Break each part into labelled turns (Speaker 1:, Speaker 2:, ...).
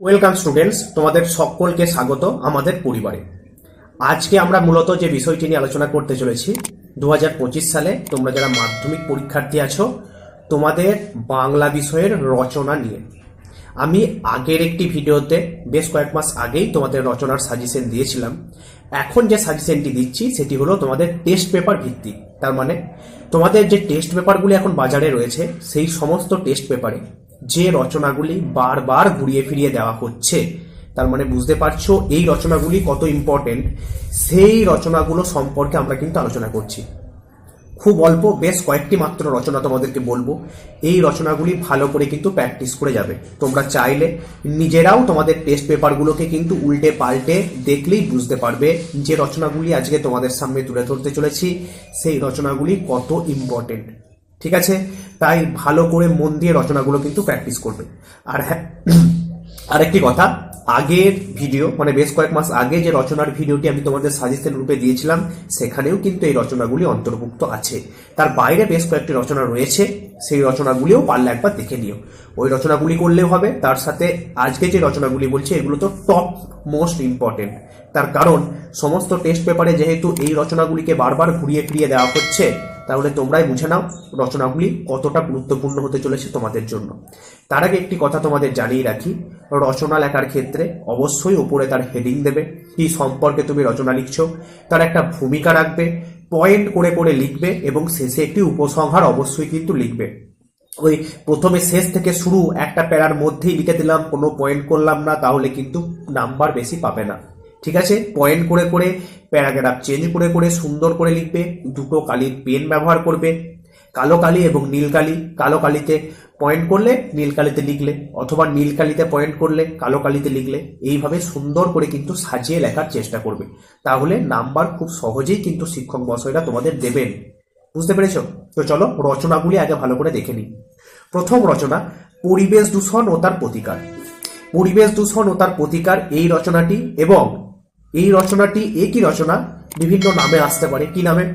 Speaker 1: Welcome students তোমাদের সকলকে স্বাগত আমাদের পরিবারে। আজকে আমরা মূলত যে বিষয়টি নিয়ে আলোচনা করতে চলেছি দু হাজার পঁচিশ সালে তোমরা যারা মাধ্যমিক পরীক্ষার্থী আছো, তোমাদের বাংলা বিষয়ের রচনা নিয়ে। আমি আগের একটি ভিডিওতে বেশ কয়েক মাস আগেই তোমাদের রচনার সাজেশন দিয়েছিলাম। এখন যে সাজেশনটি দিচ্ছি, সেটি হলো তোমাদের টেস্ট পেপার ভিত্তিক। তার মানে তোমাদের যে টেস্ট পেপারগুলি এখন বাজারে রয়েছে, সেই সমস্ত টেস্ট পেপারে যে রচনাগুলি বারবার ঘুরিয়ে ফিরিয়ে দেওয়া হচ্ছে, তার মানে বুঝতে পারছ এই রচনাগুলি কত ইম্পর্টেন্ট সেই রচনাগুলো সম্পর্কে আমরা কিন্তু আলোচনা করছি। খুব অল্প, বেশ কয়েকটি মাত্র রচনা তোমাদেরকে বলব। এই রচনাগুলি ভালো করে কিন্তু প্র্যাকটিস করে যাবে। তোমরা চাইলে নিজেরাও তোমাদের টেস্ট পেপারগুলোকে কিন্তু উল্টে পাল্টে দেখলেই বুঝতে পারবে যে রচনাগুলি আজকে তোমাদের সামনে তুলে ধরতে চলেছি, সেই রচনাগুলি কত ইম্পর্টেন্ট ঠিক আছে? তাই ভালো করে মন দিয়ে রচনাগুলো কিন্তু প্র্যাকটিস করবে। আর হ্যাঁ আরেকটি কথা, আগের ভিডিও মানে বেশ কয়েক মাস আগে যে রচনার ভিডিওটি আমি তোমাদের সাজেশন রূপে দিয়েছিলাম, সেখানেও কিন্তু এই রচনাগুলি অন্তর্ভুক্ত আছে। তার বাইরে বেশ কয়েকটি রচনা রয়েছে, সেই রচনাগুলিও পারলে একবার দেখে নিও। ওই রচনাগুলি করলেও হবে, তার সাথে আজকে যে রচনাগুলি বলছি, এগুলো তো টপ মোস্ট ইম্পর্টেন্ট তার কারণ, সমস্ত টেস্ট পেপারে যেহেতু এই রচনাগুলিকে বারবার ঘুরিয়ে ফিরিয়ে দেওয়া হচ্ছে তাহলে তোমরাই বুঝে নাও রচনাগুলি কতটা গুরুত্বপূর্ণ হতে চলেছে তোমাদের জন্য। তার আগে একটি কথা তোমাদের জানিয়ে রাখি, রচনা লেখার ক্ষেত্রে অবশ্যই ওপরে তার হেডিং দেবে, কি সম্পর্কে তুমি রচনা লিখছো, তার একটা ভূমিকা রাখবে, পয়েন্ট করে করে লিখবে এবং শেষে একটি উপসংহার অবশ্যই কিন্তু লিখবে। ওই প্রথমে শেষ থেকে শুরু একটা প্যারার মধ্যেই লিখে দিলাম, কোনো পয়েন্ট করলাম না, তাহলে কিন্তু নাম্বার বেশি পাবে না। ঠিক আছে? পয়েন্ট করে করে প্যারাগ্রাফ চেঞ্জ করে করে, সুন্দর করে লিখবে, দুটো কালির পেন ব্যবহার করবে, কালো কালি এবং নীল কালি। কালো কালিতে পয়েন্ট করলে, নীল কালিতে লিখলে, অথবা নীল কালিতে পয়েন্ট করলে, কালো কালিতে লিখলে, এইভাবে সুন্দর করে কিন্তু সাজিয়ে লেখার চেষ্টা করবে। তাহলে নাম্বার খুব সহজেই কিন্তু শিক্ষক মশাইরা তোমাদের দেবেন। বুঝতে পেরেছ? তো চলো রচনাগুলি আগে ভালো করে দেখে নিই। প্রথম রচনা, পরিবেশ দূষণ ও তার প্রতিকার। পরিবেশ দূষণ ও তার প্রতিকার এই রচনাটি এবং এই রচনাটি একই রচনা বিভিন্ন নামে আসতে পারে। কি নামে?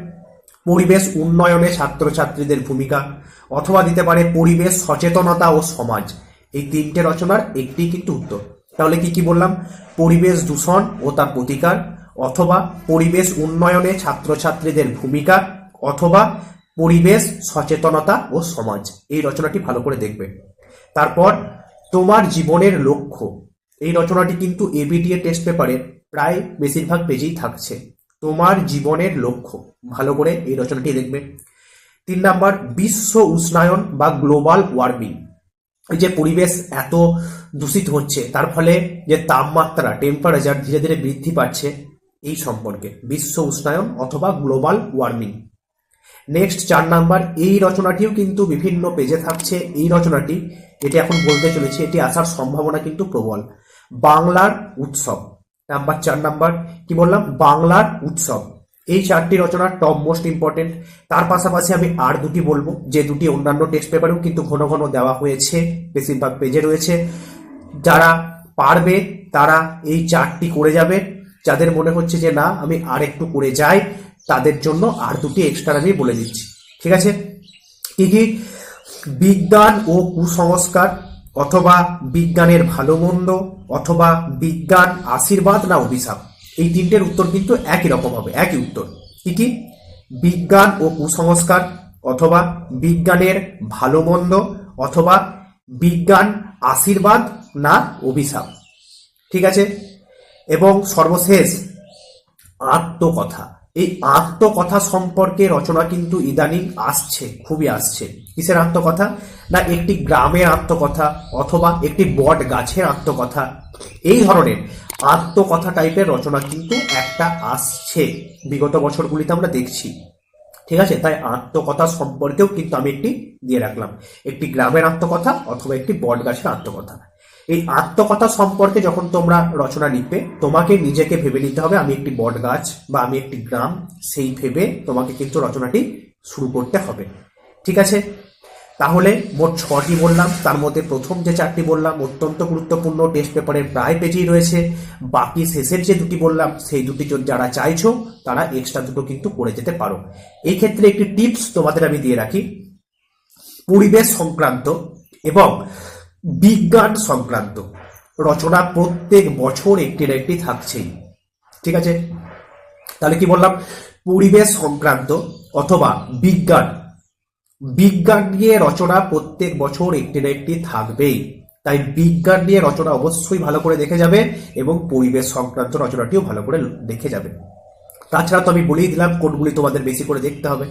Speaker 1: পরিবেশ উন্নয়নে ছাত্রছাত্রীদের ভূমিকা, অথবা দিতে পারে পরিবেশ সচেতনতা ও সমাজ। এই তিনটে রচনার একটি কিন্তু উত্তর। তাহলে কি কি বললাম? পরিবেশ দূষণ ও তার প্রতিকার, অথবা পরিবেশ উন্নয়নে ছাত্রছাত্রীদের ভূমিকা, অথবা পরিবেশ সচেতনতা ও সমাজ। এই রচনাটি ভালো করে দেখবে। তারপর, তোমার জীবনের লক্ষ্য। এই রচনাটি কিন্তু এবিটিএ টেস্ট পেপারে প্রায় বেশিরভাগ পেজেই থাকছে। তোমার জীবনের লক্ষ্য। ভালো করে এই রচনাটি দেখবে। তিন নাম্বার, বিশ্ব উষ্ণায়ন বা গ্লোবাল ওয়ার্মিং। এই যে পরিবেশ এত দূষিত হচ্ছে, তার ফলে যে তাপমাত্রা, টেম্পারেচার ধীরে ধীরে বৃদ্ধি পাচ্ছে, এই সম্পর্কে। বিশ্ব উষ্ণায়ন অথবা গ্লোবাল ওয়ার্মিং। নেক্সট, চার নাম্বার, এই রচনাটিও কিন্তু বিভিন্ন পেজে থাকছে। এই রচনাটি, এটি এখন বলতে চলেছি, এটি আসার সম্ভাবনা কিন্তু প্রবল। বাংলার উৎসব। নাম্বার চার নাম্বার কি বললাম? বাংলার উৎসব। এই চারটি রচনা টপ মোস্ট ইম্পর্টেন্ট তার পাশাপাশি আমি আর দুটি বলব। যে দুটি অন্যান্য টেক্সট পেপারেও কিন্তু ঘন ঘন দেওয়া হয়েছে, বেশিরভাগ পেজে রয়েছে। যারা পারবে, তারা এই চারটি করে যাবে। যাদের মনে হচ্ছে যে, না, আমি আর একটু করে যাই, তাদের জন্য আর দুটি এক্সট্রা আমি বলে দিচ্ছি। ঠিক আছে? কি কি? বিজ্ঞান ও কুসংস্কার। অথবা বিজ্ঞানের ভালো মন্দ, অথবা বিজ্ঞান আশীর্বাদ না অভিশাপ। এই তিনটের উত্তর কিন্তু একই রকম হবে, একই উত্তর। কি কি? বিজ্ঞান ও কুসংস্কার, অথবা বিজ্ঞানের ভালো মন্দ, অথবা বিজ্ঞান আশীর্বাদ না অভিশাপ। ঠিক আছে? এবং সর্বশেষ আত্মকথা। এই আত্মকথা সম্পর্কে রচনা কিন্তু ইদানিং আসছে, খুবই আসছে। কিসের আত্মকথা? না, একটি গ্রামের আত্মকথা অথবা একটি বট গাছের আত্মকথা। এই ধরনের আত্মকথা টাইপের রচনা কিন্তু একটা আসছে। বিগত বছরগুলিতে আমরা দেখছি। ঠিক আছে? তাই আত্মকথা সম্পর্কেও কিন্তু আমি একটি দিয়ে রাখলাম। একটি গ্রামের আত্মকথা অথবা একটি বট গাছের আত্মকথা। এই আত্মকথা সম্পর্কে যখন তোমরা রচনা লিখবে, তোমাকে নিজেকে ভেবে নিতে হবে আমি একটি বট গাছ বা আমি একটি গ্রাম, সেই ভেবে তোমাকে কিন্তু রচনাটি শুরু করতে হবে। ঠিক আছে? তাহলে মোট ছটি বললাম, তার মধ্যে প্রথম যে চারটি বললাম, অত্যন্ত গুরুত্বপূর্ণ, টেস্ট পেপারের প্রায় পেজেই রয়েছে। বাকি শেষের যে দুটি বললাম, সেই দুটি যারা চাইছো, তারা এক্সট্রা দুটো কিন্তু করে যেতে পারো। এই ক্ষেত্রে একটি টিপস তোমাদের আমি দিয়ে রাখি। পরিবেশ সংক্রান্ত এবং বিজ্ঞান সংক্রান্ত। রচনা প্রত্যেক বছর একটি না একটি থাকছেই। ঠিক আছে? তাহলে কি বললাম? পরিবেশ সংক্রান্ত অথবা বিজ্ঞান। বিজ্ঞান নিয়ে রচনা প্রত্যেক বছর একটি না একটি থাকবেই। তাই বিজ্ঞান নিয়ে রচনা অবশ্যই ভালো করে দেখে যাবে এবং পরিবেশ সংক্রান্ত রচনাটিও ভালো করে দেখে যাবে। তাছাড়া তো আমি বলেই দিলাম কোনগুলি তোমাদের বেশি করে দেখতে হবে।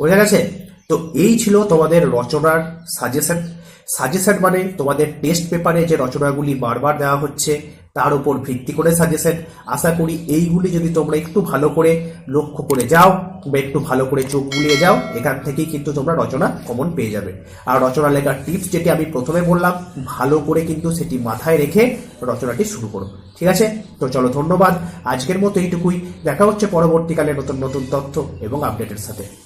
Speaker 1: বোঝা গেছে? তো এই ছিল তোমাদের রচনার সাজেশন সাজেশন মানে তোমাদের টেস্ট পেপারে যে রচনাগুলি বারবার দেওয়া হচ্ছে, তার উপর ভিত্তি করে সাজেশন আশা করি এইগুলি যদি তোমরা একটু ভালো করে লক্ষ্য করে যাও, বা একটু ভালো করে চোখ বুলিয়ে যাও, এখান থেকেই কিন্তু তোমরা রচনা কমন পেয়ে যাবে। আর রচনা লেখার টিপস যেটি আমি প্রথমে বললাম, ভালো করে কিন্তু সেটি মাথায় রেখে রচনাটি শুরু করো। ঠিক আছে? তো চলো, ধন্যবাদ। আজকের মতো এইটুকুই। দেখা হচ্ছে পরবর্তীকালে নতুন নতুন তথ্য এবং আপডেটের সাথে।